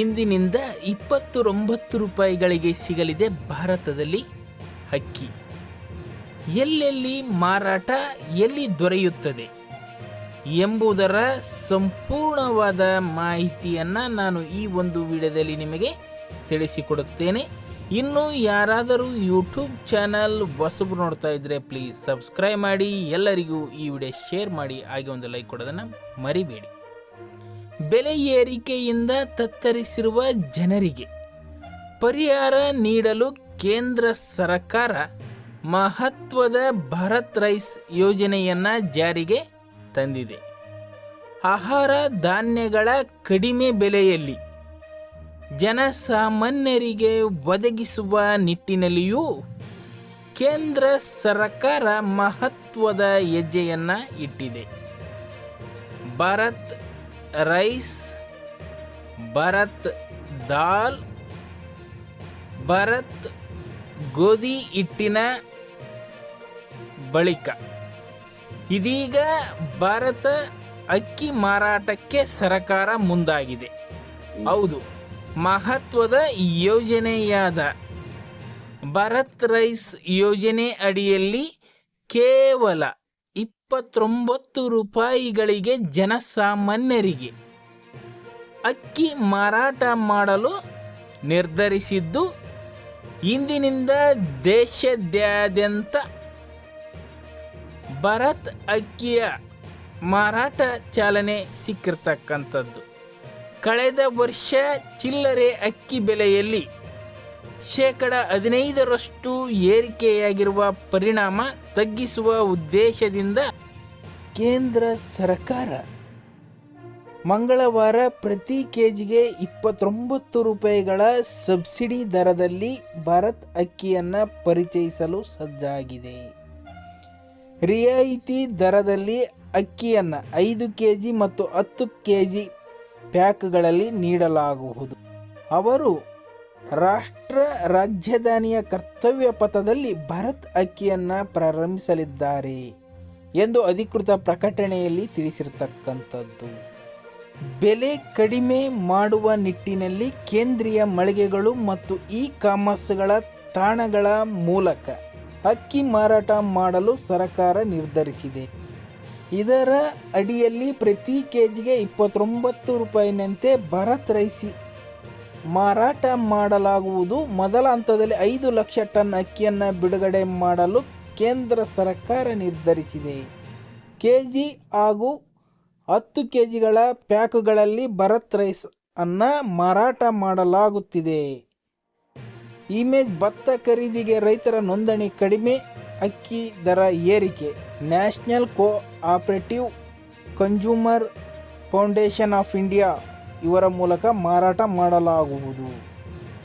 ಇಂದಿನಿಂದ ಇಪ್ಪತ್ತೊಂಬತ್ತು ರೂಪಾಯಿಗಳಿಗೆ ಸಿಗಲಿದೆ ಭಾರತದಲ್ಲಿ ಅಕ್ಕಿ. ಎಲ್ಲೆಲ್ಲಿ ಮಾರಾಟ, ಎಲ್ಲಿ ದೊರೆಯುತ್ತದೆ ಎಂಬುದರ ಸಂಪೂರ್ಣವಾದ ಮಾಹಿತಿಯನ್ನು ನಾನು ಈ ಒಂದು ವಿಡಿಯೋದಲ್ಲಿ ನಿಮಗೆ ತಿಳಿಸಿಕೊಡುತ್ತೇನೆ. ಇನ್ನು ಯಾರಾದರೂ ಯೂಟ್ಯೂಬ್ ಚಾನಲ್ ಹೊಸಬ್ರು ನೋಡ್ತಾ ಇದ್ದರೆ ಪ್ಲೀಸ್ ಸಬ್ಸ್ಕ್ರೈಬ್ ಮಾಡಿ, ಎಲ್ಲರಿಗೂ ಈ ವಿಡಿಯೋ ಶೇರ್ ಮಾಡಿ, ಹಾಗೆ ಒಂದು ಲೈಕ್ ಕೊಡೋದನ್ನು ಮರಿಬೇಡಿ. ಬೆಲೆ ಏರಿಕೆಯಿಂದ ತತ್ತರಿಸಿರುವ ಜನರಿಗೆ ಪರಿಹಾರ ನೀಡಲು ಕೇಂದ್ರ ಸರ್ಕಾರ ಮಹತ್ವದ ಭಾರತ್ ರೈಸ್ ಯೋಜನೆಯನ್ನು ಜಾರಿಗೆ ತಂದಿದೆ. ಆಹಾರ ಧಾನ್ಯಗಳ ಕಡಿಮೆ ಬೆಲೆಯಲ್ಲಿ ಜನಸಾಮಾನ್ಯರಿಗೆ ಒದಗಿಸುವ ನಿಟ್ಟಿನಲ್ಲಿಯೂ ಕೇಂದ್ರ ಸರ್ಕಾರ ಮಹತ್ವದ ಹೆಜ್ಜೆಯನ್ನು ಇಟ್ಟಿದೆ. ಭಾರತ್ ರೈಸ್ ಭರತ್ ದಾಲ್ ಭರತ್ ಗೋಧಿ ಹಿಟ್ಟಿನ ಬಳಿಕ. ಇದೀಗ ಭಾರತ ಅಕ್ಕಿ ಮಾರಾಟಕ್ಕೆ ಸರಕಾರ ಮುಂದಾಗಿದೆ. ಹೌದು, ಮಹತ್ವದ ಯೋಜನೆಯಾದ ಭರತ್ ರೈಸ್ ಯೋಜನೆ ಅಡಿಯಲ್ಲಿ ಕೇವಲ ಇಪ್ಪತ್ತೊಂಬತ್ತು ರೂಪಾಯಿಗಳಿಗೆ ಜನಸಾಮಾನ್ಯರಿಗೆ ಅಕ್ಕಿ ಮಾರಾಟ ಮಾಡಲು ನಿರ್ಧರಿಸಿದ್ದು ಇಂದಿನಿಂದ ದೇಶದಾದ್ಯಂತ ಭರತ್ ಅಕ್ಕಿಯ ಮಾರಾಟ ಚಾಲನೆ ಸಿಕ್ಕಿರ್ತಕ್ಕಂಥದ್ದು. ಕಳೆದ ವರ್ಷ ಚಿಲ್ಲರೆ ಅಕ್ಕಿ ಬೆಲೆಯಲ್ಲಿ ಶೇಕಡ ಹದಿನೈದರಷ್ಟು ಏರಿಕೆಯಾಗಿರುವ ಪರಿಣಾಮ ತಗ್ಗಿಸುವ ಉದ್ದೇಶದಿಂದ ಕೇಂದ್ರ ಸರ್ಕಾರ ಮಂಗಳವಾರ ಪ್ರತಿ ಕೆಜಿಗೆ ಇಪ್ಪತ್ತೊಂಬತ್ತು ರೂಪಾಯಿಗಳ ಸಬ್ಸಿಡಿ ದರದಲ್ಲಿ ಭಾರತ್ ಅಕ್ಕಿಯನ್ನು ಪರಿಚಯಿಸಲು ಸಜ್ಜಾಗಿದೆ. ರಿಯಾಯಿತಿ ದರದಲ್ಲಿ ಅಕ್ಕಿಯನ್ನು ಐದು ಕೆ ಜಿ ಮತ್ತು ಹತ್ತು ಕೆ ಜಿ ಪ್ಯಾಕ್ಗಳಲ್ಲಿ ನೀಡಲಾಗುವುದು. ಅವರು ರಾಷ್ಟ್ರ ರಾಜಧಾನಿಯ ಕರ್ತವ್ಯ ಪಥದಲ್ಲಿ ಭರತ್ ಅಕ್ಕಿಯನ್ನು ಪ್ರಾರಂಭಿಸಲಿದ್ದಾರೆ ಎಂದು ಅಧಿಕೃತ ಪ್ರಕಟಣೆಯಲ್ಲಿ ತಿಳಿಸಿರ್ತಕ್ಕಂಥದ್ದು. ಬೆಲೆ ಕಡಿಮೆ ಮಾಡುವ ನಿಟ್ಟಿನಲ್ಲಿ ಕೇಂದ್ರೀಯ ಮಳಿಗೆಗಳು ಮತ್ತು ಇ ಕಾಮರ್ಸ್ಗಳ ತಾಣಗಳ ಮೂಲಕ ಅಕ್ಕಿ ಮಾರಾಟ ಮಾಡಲು ಸರ್ಕಾರ ನಿರ್ಧರಿಸಿದೆ. ಇದರ ಅಡಿಯಲ್ಲಿ ಪ್ರತಿ ಕೆಜಿಗೆ ಇಪ್ಪತ್ತೊಂಬತ್ತು ರೂಪಾಯಿನಂತೆ ಭರತ್ ರೈಸಿ ಮಾರಾಟ ಮಾಡಲಾಗುವುದು. ಮೊದಲ ಹಂತದಲ್ಲಿ ಐದು ಲಕ್ಷ ಟನ್ ಅಕ್ಕಿಯನ್ನು ಬಿಡುಗಡೆ ಮಾಡಲು ಕೇಂದ್ರ ಸರ್ಕಾರ ನಿರ್ಧರಿಸಿದೆ. ಕೆ ಜಿ ಹಾಗೂ ಹತ್ತು ಕೆ ಜಿಗಳ ಪ್ಯಾಕುಗಳಲ್ಲಿ ಭರತ್ ರೈಸ್ ಅನ್ನು ಮಾರಾಟ ಮಾಡಲಾಗುತ್ತಿದೆ. ಇಮೇಜ್ ಭತ್ತ ಖರೀದಿಗೆ ರೈತರ ನೋಂದಣಿ ಕಡಿಮೆ, ಅಕ್ಕಿ ದರ ಏರಿಕೆ, national cooperative consumer foundation of India ಇವರ ಮೂಲಕ ಮಾರಾಟ ಮಾಡಲಾಗುವುದು.